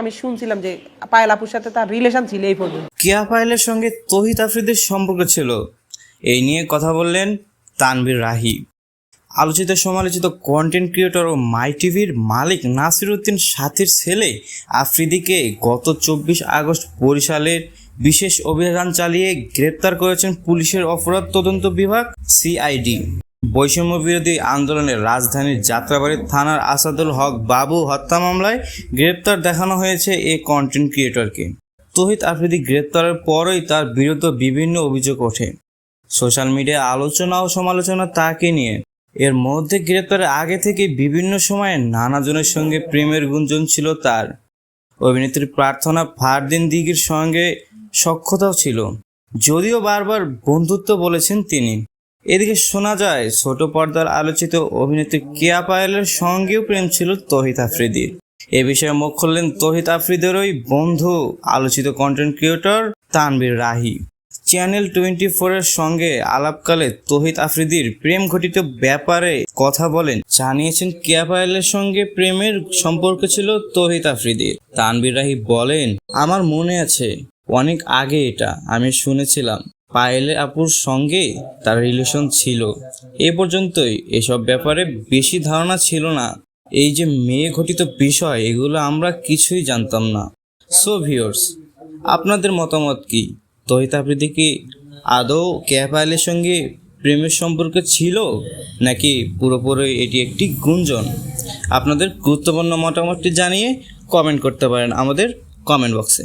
আমি শুনছিলাম যে পায়েল আপুর সাথে তার রিলেশন ছিল এই পর্যন্ত। কেয়া পায়েলের সঙ্গে তহিদ আফ্রিদের সম্পর্ক ছিল। এই নিয়ে কথা বললেন তানভীর রাহি। আলোচিত সমালোচিত কন্টেন্ট ক্রিয়েটর ও মাই টিভির মালিক নাসির উদ্দিন সাথীর ছেলে আফ্রিদিকে গত চব্বিশ আগস্ট বরিশালের বিশেষ অভিযান চালিয়ে গ্রেপ্তার করেছেন পুলিশের অপরাধ তদন্ত বিভাগ সিআইডি বৈষম্য বিরোধী আন্দোলনের রাজধানীর যাত্রাবাড়ি থানার আসাদুল হক বাবু হত্যা মামলায় গ্রেপ্তার দেখানো হয়েছে এই কন্টেন্ট ক্রিয়েটরকে তহিদ আফ্রিদি গ্রেপ্তারের পরই তার বিরুদ্ধে বিভিন্ন অভিযোগ ওঠে। সোশ্যাল মিডিয়ায় আলোচনা ও সমালোচনা তাকে নিয়ে। এর মধ্যে গ্রেপ্তারের আগে থেকে বিভিন্ন সময়ে নানাজনের সঙ্গে প্রেমের গুঞ্জন ছিল তার। অভিনেত্রী প্রার্থনা ফারদিন দিঘির সঙ্গে সক্ষতাও ছিল। যদিও বারবার বন্ধুত্ব বলেছেন তিনি। এদিকে শোনা যায়, ছোট পর্দার আলোচিত অভিনেত্রী কেয়া পায়েলের সঙ্গেও প্রেম ছিল তহিত আফ্রিদির এ বিষয়ে মুখ খুললেন তহিদ আফ্রিদেরই বন্ধু, আলোচিত content creator Tanvir Rahi. Channel twenty ফোরের সঙ্গে আলাপকালে তহিদ আফ্রিদির প্রেম ঘটিত ব্যাপারে কথা বলেন। জানিয়েছেন, কেয়া পায়েলের সঙ্গে প্রেমের সম্পর্ক ছিল তহিত আফ্রিদির। তানবীর রাহি বলেন, আমার মনে আছে, অনেক আগে এটা, আমি শুনেছিলাম। পায়েলে আপুর সঙ্গে তার রিলেশন ছিল। এ পর্যন্তই এসব ব্যাপারে বেশি ধারণা ছিল না। এই যে মেয়ে ঘটিত বিষয়, এগুলো আমরা কিছুই জানতাম না। সো ভিওর্স আপনাদের মতামত কি? তহিত আফ্রিদি কি আদৌ ক্যাপ আইলের সঙ্গে প্রেমের সম্পর্ক ছিল, নাকি পুরোপুরি এটি একটি গুঞ্জন? আপনাদের গুরুত্বপূর্ণ মতামতটি জানিয়ে কমেন্ট করতে পারেন আমাদের কমেন্ট বক্সে